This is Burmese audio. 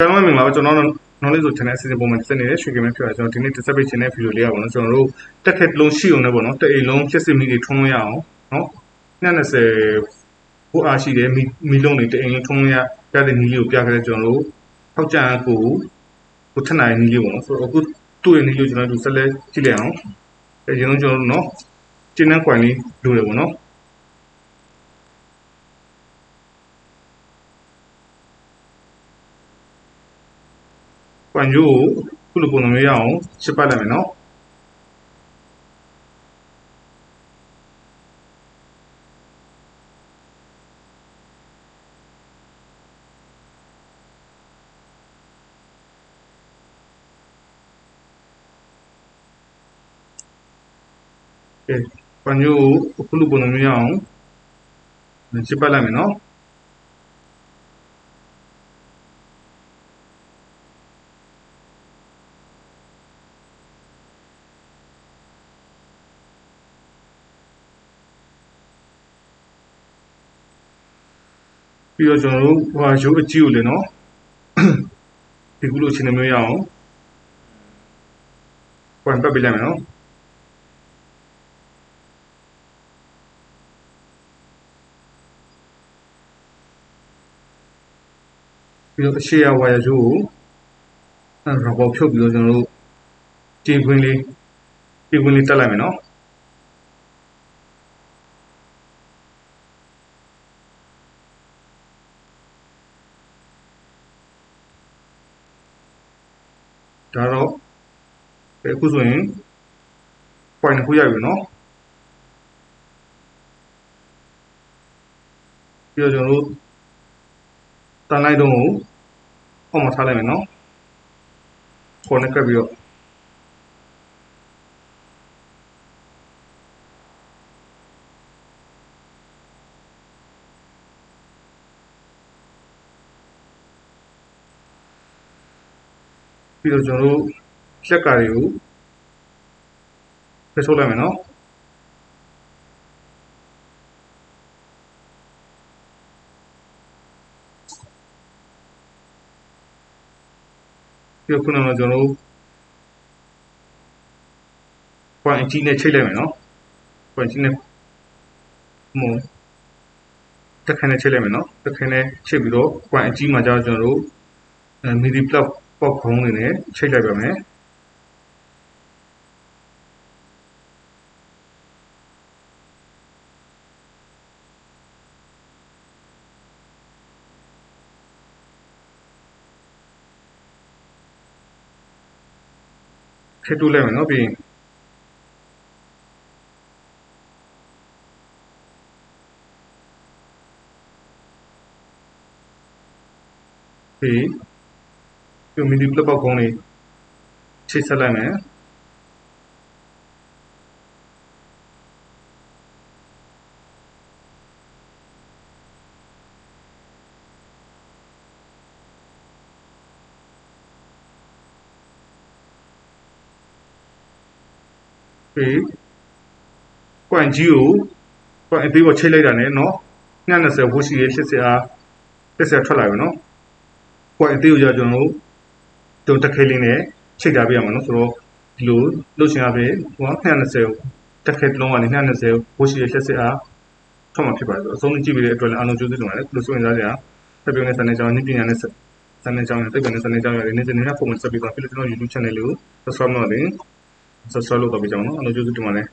ကျွန်တော်မင်္ဂလာပါကျွန်တော်တို့ knowledge ဆို channel အစီအစဉ်ပုံမှန်တက်နေတဲ့ရွှေကမဲဖြစ်ပါကျွန်တော်ဒီနေ့တက်ဆက်ပေးခြင်းတဲ့ဗီဒီယိုလေးကပေါ့နော်ကျွန်တော်တို့တက်ခက်လုံးရှိအောင်လည်းပေါ့နော်တအိမ်လုံးဖြစ်စစ်မိတွေထုံးလို့ရအောင်နော်220ဘိုးအားရှိတဲ့မီမီလုံးတွေတအိမ်လုံးထုံးလို့ရပြတဲ့နီးလေးကိုပြခဲ့တဲ့ကျွန်တော်တို့ထောက်ကြံကိုကိုထက်နိုင်နီးလေးပေါ့နော်ဆိုတော့အခုတွေ့ရနီးလေးကိုကျွန်တော်တို့ဆက်လက်ကြည့်လိုက်အောင်အဲကျွန်တော်ကျွန်တော်တို့နော်ကျင်းနှံကွိုင်လေးလိုတယ်ပေါ့နော် ကွန်ဂျိုကိုခုလိုပုံစံမျိုးရအောင်ရှစ်ပတ်လိုက်မယ်နော်ကဲကွန်ဂျိုကိုခုလိုပုံစံမျိုးရအောင်ရှစ်ပတ်လိုက်မယ်နော် ပြီးတော့ကျွန်တော်တို့ဟိုဟာရုပ်အကြည့်ကိုလည်းနော်ဒီကုလိုအချိန်နှမျိုးရအောင်ပွန်ပတ်ပေးလိုက်မယ်နော်ပြီးတော့အရှိရဝါရရုပ်ကိုအဲရောဘောဖြုတ်ပြီးတော့ကျွန်တော်တို့ကြည်ခွင်းလေးကြည်ခွင်းလေးတက်လိုက်မယ်နော် ဒါတော့အခုဆိုရင် point တစ်ခုရပြီနော်ပြီးတော့ကျွန်တော်တို့တန်လိုက်တော့ကိုအောက်မှာထားလိုက်မယ်နော်ခေါ်နဲ့ကပ်ပြီးတော့ ပြီးတော့ကျွန်တော်တို့လက်ကတွေကိုဖယ်ထုတ်လိုက်မယ်နော်ပြီးတော့ခုနကကျွန်တော်တို့ point အကြီးနဲ့ချိတ်လိုက်မယ်နော် point ကြီးနဲ့မုံတက်ခနဲ့ချိတ်လိုက်မယ်နော်တက်ခနဲ့ချိတ်ပြီးတော့ point အကြီးမှာကျတော့ကျွန်တော်တို့အဲ midi plug ပေါက်ခုံးနေနဲ့ချိတ်လိုက်ပါမယ်ထည့်တူးလိုက်မယ်နော်ပြီးရင်ပြီး ဒီမီဒီပလပောက်ကုန်းလေးချိတ်ဆက်လိုက်မယ်ပြီးကွမ်ကြီးကိုကွမ်အသေးကိုချိတ်လိုက်တာနဲ့နော်220ဝှရှိရဲ့80အား80ထွက်လာပြီနော်ကွမ်အသေးကိုကြာကျွန်တော်တို့ တုံတက်ခဲလေးနဲ့ချိတ်ထားပြရမှာနော်ဆိုတော့ဒီလိုလှုပ်ရှင်ရပြီဟိုက220တက်ခဲတစ်လုံးကနေ220ဝှရှိရဲ့80အားထွက်မှာဖြစ်ပါတယ်ဆိုတော့အဆုံးကြည့်ပြီးတဲ့အတွက်လည်းအားလုံးကျိုးသိတင်ပါတယ်ဘယ်လိုဆိုရင်သားကြဆက်ပြုံးတဲ့စံနေကြောင်းနိပညာနဲ့စံနေကြောင်းနဲ့တိတ်ပံနဲ့စံနေကြောင်းရနေနေနေပုံမှန်ဆက်ပြီးတော့ဖိလစ်ကျွန်တော် YouTube channel လေးကို subscribe လုပ်ရင် subscribe လုပ်တော့ပြကြအောင်နော်အားလုံးကျိုးသိတင်ပါတယ်